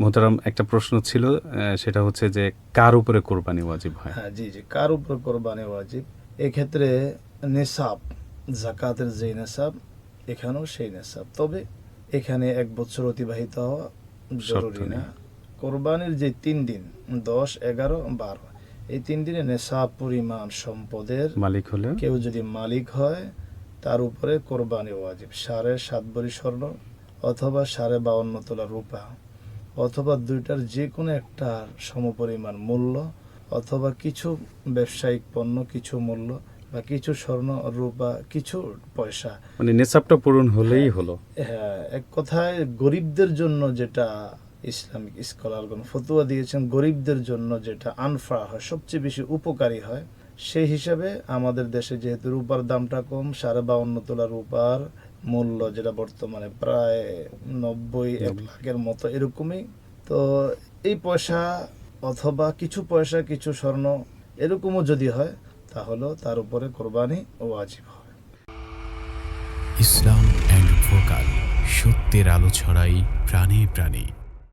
মোহতারাম একটা প্রশ্ন ছিল সেটা হচ্ছে যে কার উপরে কোরবানি ওয়াজিব হয়? হ্যাঁ জি জি কার উপর কোরবানি ওয়াজিব? এক্ষেত্রে নেশাব জাকাতের যে নেশাব এখানেও সেই নেশাব তবে এখানে এক বছর অতিবাহিত হওয়া জরুরি না। কোরবানির যে তিন দিন দশ এগারো বারো এই তিন দিনে নেশাব পরিমাণ সম্পদের মালিক হলে কেউ যদি মালিক হয় তার উপরে কোরবানি ওয়াজিব। সাড়ে সাত ভরি স্বর্ণ অথবা সাড়ে বাউন্ন তোলা রূপা। অথবা দুইটার যে কোনো একটার সমপরিমাণ মূল্য অথবা কিছু ব্যবসায়িক পণ্য কিছু মূল্য বা কিছু স্বর্ণ রূপা কিছু পয়সা। মানে নেশাবটা পূরণ হলেই হলো। হ্যাঁ এক কথায় গরিবদের জন্য যেটা ইসলামিক স্কলারগণ ফতুয়া দিয়েছেন গরিবদের জন্য যেটা আনফা হয় সবচেয়ে বেশি উপকারী হয় সেই হিসাবে আমাদের দেশে যেহেতু রূপার দামটা কম সাড়ে বাউন্ন তোলা রূপার মূল্য যেটা বর্তমানে প্রায় নব্বই এক লাখের মতো এরকমই। তো এই পয়সা অথবা কিছু পয়সা কিছু স্বর্ণ এরকমও যদি হয় তাহলেও তার উপরে কোরবানি ও আজীব হয় ইসলাম অ্যান্ড ভোকাল সত্যের আলো ছড়াই প্রাণে প্রাণে।